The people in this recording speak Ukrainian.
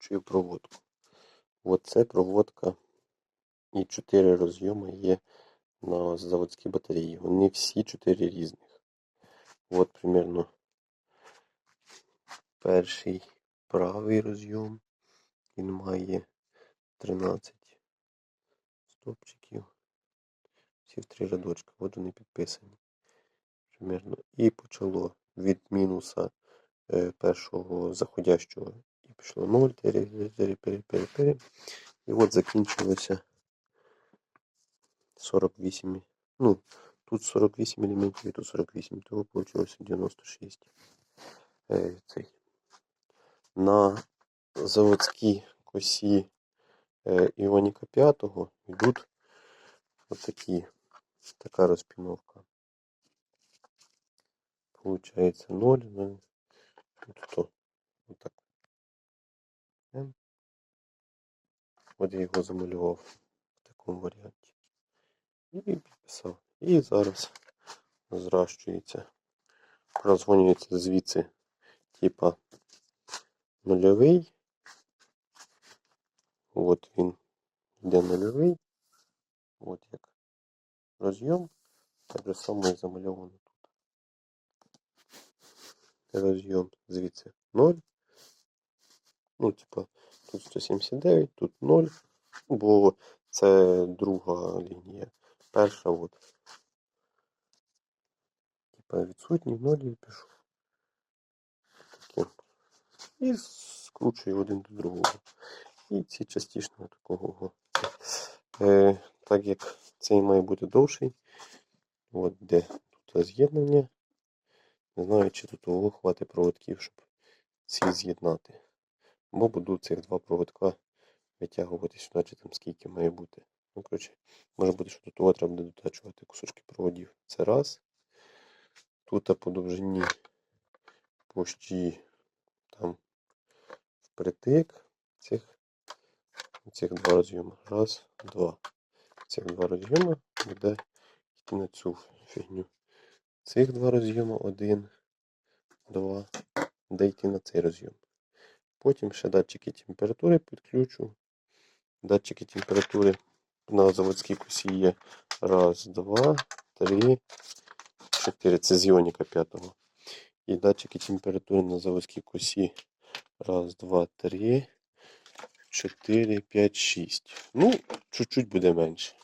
прокручую проводку. От це проводка і 4 розйоми є на заводській батареї. Вони всі 4 різних. От примерно перший правий розйом. Він має 13 стопчиків. Всі в три рядочка. От вони підписані. Примерно. І почало від мінуса е, першого заходящого. Пішло 0, 4, 4, 4, 4, 4. І от закінчилося 48. Ну, тут 48 елементів і тут 48. Того вийшло 96. Е, цей. На заводській косі Іоніка 5 йдуть отакі, така розпіновка. Получається 0, 0. Тут то, отак. М. От я його замалював в такому варіанті. І підписав. І зараз зращується. Прозвонюється звідси, типа нульовий. От він йде нульовий. От як розйом. Так же само замальовано тут. Розйом звідси 0. Ну, типа, тут 179, тут 0. Бо це друга лінія. Перша от. Типа відсутній 0 і пішов. Таким. І скручую один до другого. І ці частішного такого. Е, так як цей має бути довший. От де тут з'єднання. Не знаю, чи тут того хватить проводків, щоб ці з'єднати. Бо буду цих два проводка витягувати сюди, чи там скільки має бути. Ну, коротше, може бути, що до того треба буде дотачувати кусочки проводів. Це раз. Тут по довжині почти там впритик цих, цих два роз'єми. Раз, два. Цих два роз'єми буде йти на цю фігню. Цих два роз'єми один, два, буде йти на цей роз'єм. Потім ще датчики температури підключу. Датчики температури на заводській косі є. Раз, два, три, чотири. Це з іоніка п'ятого. І датчики температури на заводській косі. Раз, два, три, чотири, п'ять, шість. Ну, чуть-чуть буде менше.